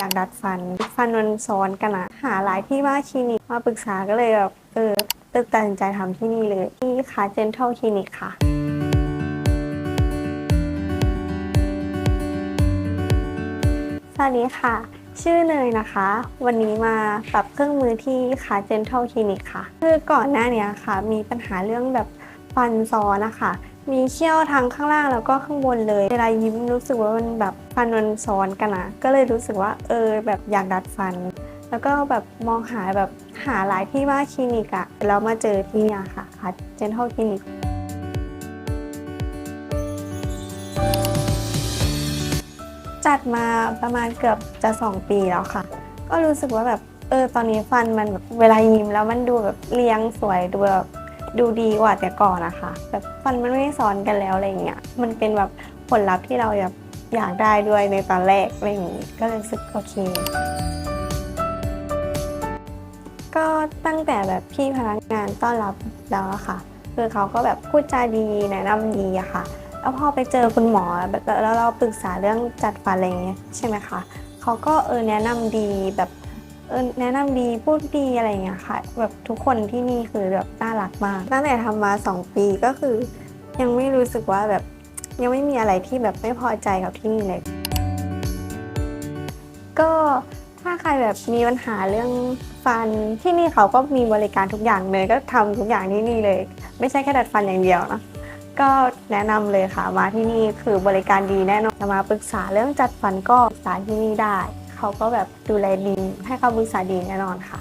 อยากดัดฟัน ฟันมันซ้อนกันอะหาหลายที่มากคลินิกมาปรึกษาก็เลยแบบเออตัดสินใจทำที่นี่เลยที่คาเจนทัลคลินิกค่ะสวัสดีค่ะ ชื่อเนยนะคะ วันนี้มาปรับเครื่องมือที่คาเจนทัลคลินิกค่ะ คือก่อนหน้าเนี้ยค่ะ มีปัญหาเรื่องแบบฟันซ้อนนะคะ มีเขี้ยวทางข้างล่างแล้วก็ข้างบนเลย เวลายิ้มรู้สึกว่ามันแบบฟันมันซ้อนกันนะก็เลยรู้สึกว่าเออแบบอยากดัดฟัน แล้วก็แบบมองหาแบบหาหลายที่มากคลินิกอะแล้วมาเจอที่นี่ค่ะคาเจนทัลคลินิกจัดมาประมาณเกือบจะ 2 ปีแล้วค่ะ ก็รู้สึกว่าแบบเออตอนนี้ฟันมันแบบเวลายิ้มแล้วมันดูแบบเรียงสวยดูแบบ ดูดีกว่าแต่ก่อนนะคะแบบฟันมันไม่ซ้อนกันแล้วอะไรเงี้ยมันเป็นแบบผลลัพธ์ที่เราอยากอยากได้ด้วยในตอนแรกอะไรอย่างงี้ก็เลยรู้สึกโอเค ก็ตั้งแต่แบบพี่พนักงานต้อนรับแล้วอะค่ะ คือเขาก็แบบพูดจาดีแนะนำดีอะค่ะแล้วพอไปเจอคุณหมอแบบแล้วเราปรึกษาเรื่องจัดฟันอะไรเงี้ยใช่ไหมคะเขาก็เออแนะนำดีแบบ เออแนะนำดีพูดดีอะไรเงี้ยค่ะ แบบทุกคนที่นี่คือแบบน่ารักมากตั้งแต่ทำมา 2 ปีก็คือ ยังไม่รู้สึกว่าแบบยังไม่มีอะไรที่แบบไม่พอใจกับที่นี่เลย ก็ถ้าใครแบบมีปัญหาเรื่องฟันที่นี่เขาก็มีบริการทุกอย่างเลย ก็ทำทุกอย่างที่นี่เลย ไม่ใช่แค่ดัดฟันอย่างเดียวนะก็แนะนำเลยค่ะมาที่นี่คือบริการดีแน่นอนจะมาปรึกษาเรื่องจัดฟันก็ปรึกษาที่นี่ได้ เขาก็แบบดูแลดีให้คำปรึกษาดีแน่นอนค่ะ